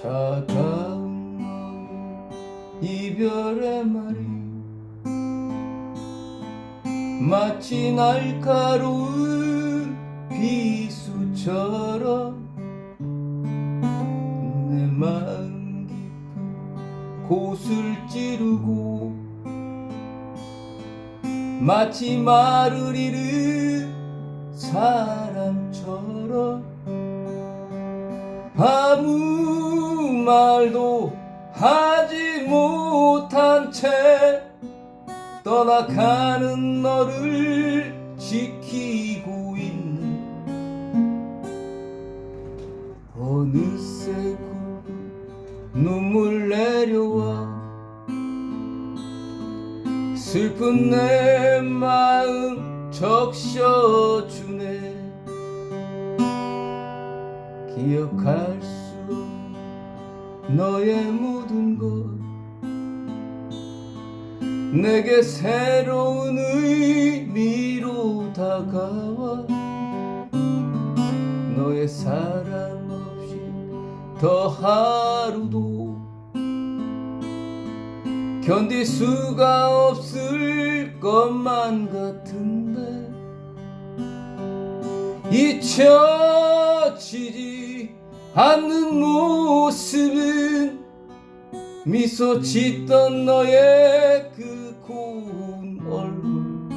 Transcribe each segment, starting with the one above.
차가운 이별의 말이 마치 날카로운 비수처럼 내 마음 깊은 곳을 찌르고 마치 말을 잃은 사람처럼 아무 말도 하지 못한 채 떠나가는 너를 지키고 있는 어느새 그 눈물 내려와 슬픈 내 마음 적셔주네. 기억할 수 너의 모든 것 내게 새로운 의미로 다가와. 너의 사랑 없이 더 하루도 견딜 수가 없을 것만 같은데 잊혀 않는 모습은 미소 짓던 너의 그 고운 얼굴.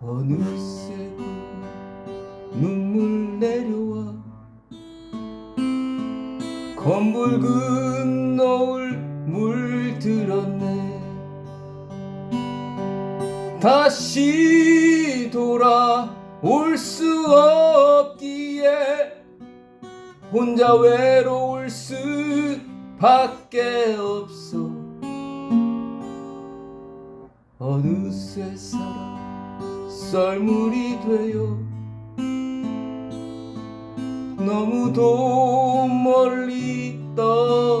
어느새 그 눈물 내려와 검붉은 노을 물들었네. 다시 돌아올 수 없 기에 혼자 외로울 수밖에 없어. 어느새 사랑 썰물이 되어 너무도 멀리 떠